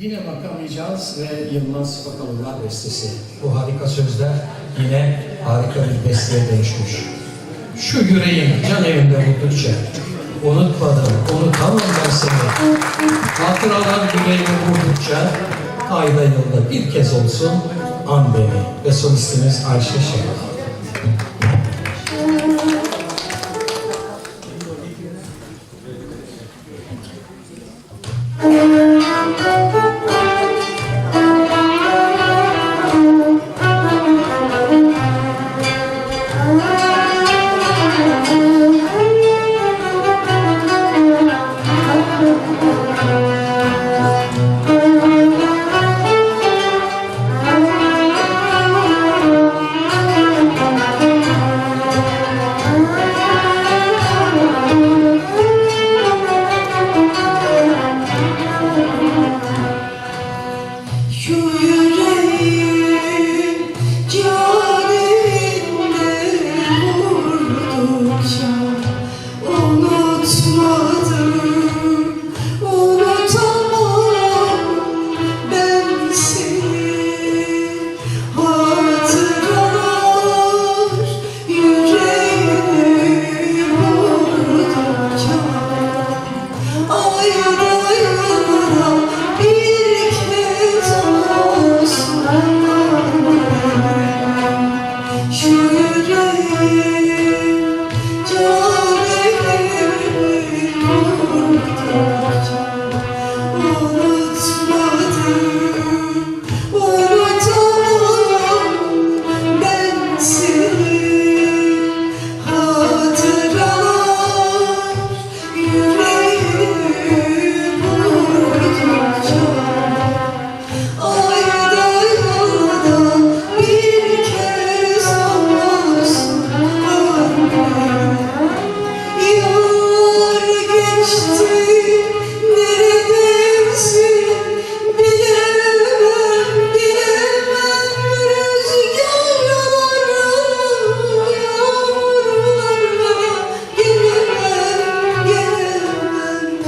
Yine bakamayacağız ve Yılmaz Bakalılar bestesi. Bu harika sözler yine harika bir besteye dönüşmüş. Şu yüreğim can evinde buldukça unutmadım, unutamam ben seni. Hatıralar yüreğimi vurdukça ayda yılda bir kez olsun an beni ve solistimiz Ayşe Şenol.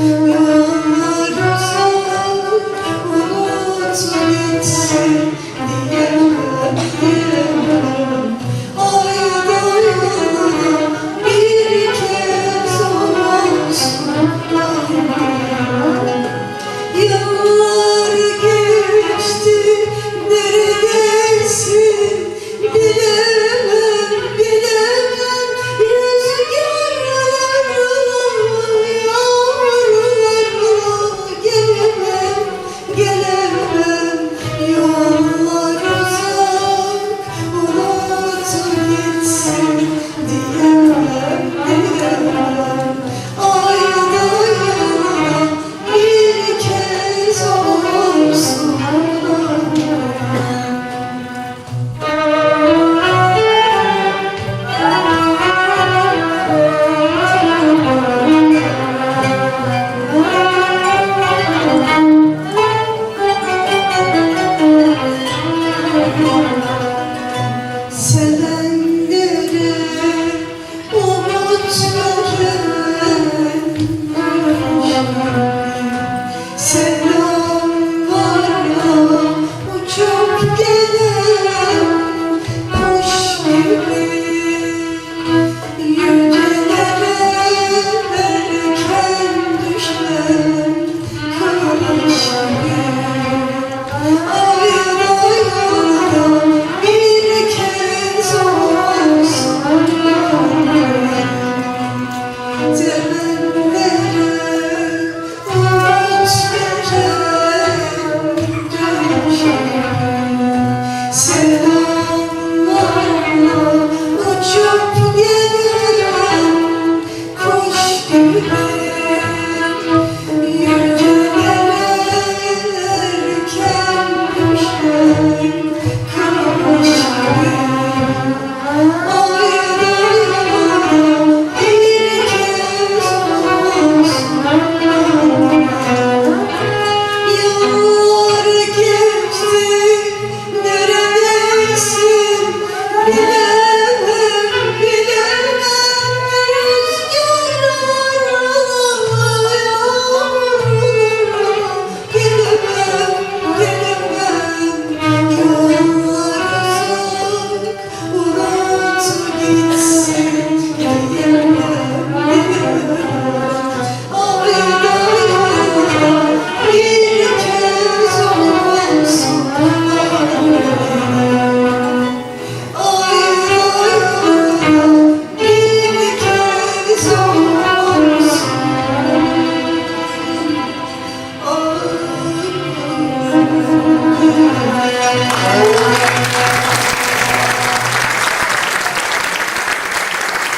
you.